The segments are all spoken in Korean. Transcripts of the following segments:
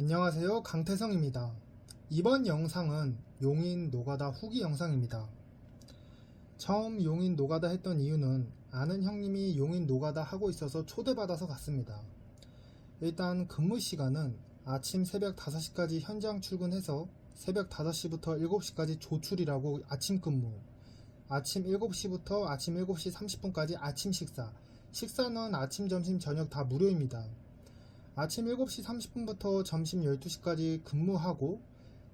안녕하세요. 강태성입니다. 이번 영상은 용인 노가다 후기 영상입니다. 처음 용인 노가다 했던 이유는 아는 형님이 용인 노가다 하고 있어서 초대받아서 갔습니다. 일단 근무 시간은 아침 새벽 5시까지 현장 출근해서 새벽 5시부터 7시까지 조출이라고 아침 근무. 아침 7시부터 아침 7시 30분까지 아침 식사. 식사는 아침, 점심, 저녁 다 무료입니다. 아침 7시 30분부터 점심 12시까지 근무하고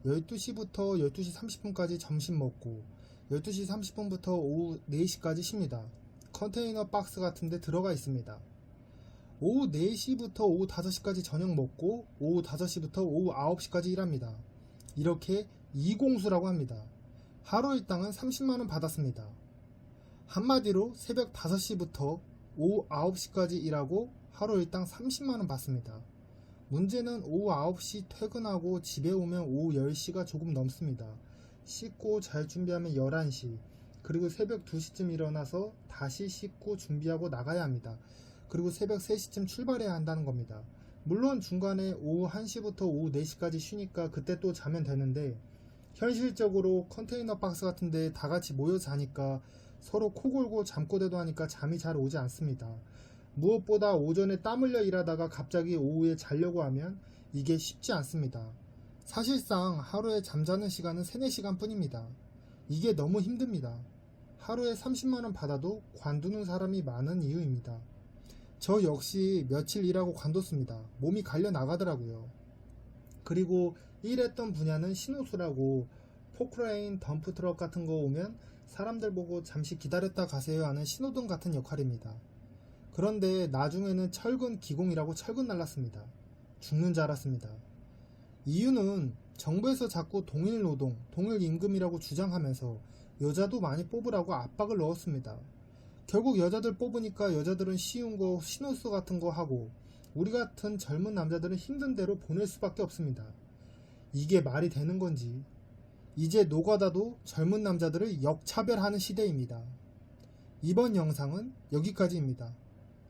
12시부터 12시 30분까지 점심 먹고 12시 30분부터 오후 4시까지 쉽니다. 컨테이너 박스 같은 데 들어가 있습니다. 오후 4시부터 오후 5시까지 저녁 먹고 오후 5시부터 오후 9시까지 일합니다. 이렇게 이공수라고 합니다. 하루 일당은 30만원 받았습니다. 한마디로 새벽 5시부터 오후 9시까지 일하고 하루 일당 30만원 받습니다. 문제는 오후 9시 퇴근하고 집에 오면 오후 10시가 조금 넘습니다. 씻고 잘 준비하면 11시, 그리고 새벽 2시쯤 일어나서 다시 씻고 준비하고 나가야 합니다. 그리고 새벽 3시쯤 출발해야 한다는 겁니다. 물론 중간에 오후 1시부터 오후 4시까지 쉬니까 그때 또 자면 되는데 현실적으로 컨테이너 박스 같은데 다 같이 모여 자니까 서로 코 골고 잠꼬대도 하니까 잠이 잘 오지 않습니다. 무엇보다 오전에 땀 흘려 일하다가 갑자기 오후에 자려고 하면 이게 쉽지 않습니다. 사실상 하루에 잠자는 시간은 3, 4시간 뿐입니다. 이게 너무 힘듭니다. 하루에 30만원 받아도 관두는 사람이 많은 이유입니다. 저 역시 며칠 일하고 관뒀습니다. 몸이 갈려 나가더라고요. 그리고 일했던 분야는 신호수라고 포크레인, 덤프 트럭 같은 거 오면 사람들 보고 잠시 기다렸다 가세요 하는 신호등 같은 역할입니다. 그런데 나중에는 철근 기공이라고 철근 날랐습니다. 죽는 줄 알았습니다. 이유는 정부에서 자꾸 동일 노동, 동일 임금이라고 주장하면서 여자도 많이 뽑으라고 압박을 넣었습니다. 결국 여자들 뽑으니까 여자들은 쉬운 거, 신호수 같은 거 하고 우리 같은 젊은 남자들은 힘든 대로 보낼 수밖에 없습니다. 이게 말이 되는 건지 이제 노가다도 젊은 남자들을 역차별하는 시대입니다. 이번 영상은 여기까지입니다.